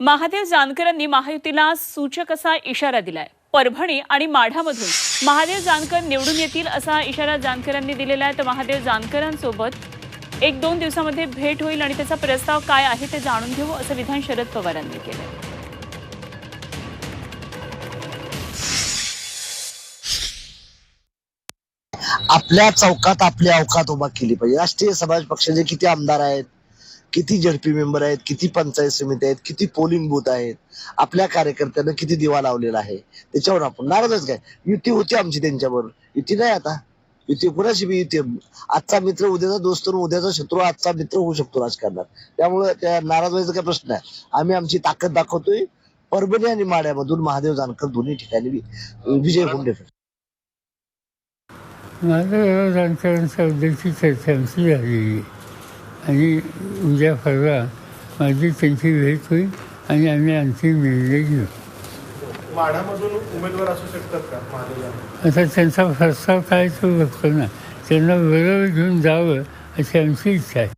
महादेव जानकरांनी महायुतीला सूचक असा इशारा दिलाय. परभणी आणि माढामधून महादेव जानकर निवडून येतील असा इशारा जानकरांनी दिलेला आहे. तर महादेव जानकरांसोबत एक दोन दिवसामध्ये भेट होईल आणि त्याचा प्रस्ताव काय आहे ते जाणून घेऊ असं विधान शरद पवारांनी केलं आपल्या चौकात आपली अवकात उभा केली पाहिजे. राष्ट्रीय समाज पक्षाचे किती आमदार आहेत किती झडपी मेंबर आहेत किती पंचायत समिती आहेत किती पोलिंग बूथ आहेत आपल्या कार्यकर्त्यांना किती दिवा लावलेला आहे त्याच्यावर आपण नाराजच काय? युती होती आमची त्यांच्यावर. युती नाही आता. युती कुणाशी बी युती? आजचा मित्र उद्याचा दोस्त आणि उद्याचा शत्रू आजचा मित्र होऊ शकतो राजकारणात. त्यामुळे त्या नाराज व्हायचा काय प्रश्न आहे आम्ही आमची ताकद दाखवतोय. परभणी आणि माड्यामधून महादेव जानकर दोन्ही ठिकाणी विजय होऊन देतो जानकरांच्या उद्देशी चर्चा आमची झालेली आणि उद्या परवा माझी त्यांची भेट होईल आणि आम्ही अंतिम निर्णय घेऊ. माढ्यामधून उमेदवार असू शकतात का? महादेव आता त्यांचा प्रस्ताव काय तो बघतो ना त्यांना बरोबर घेऊन जावं अशी आमची इच्छा आहे.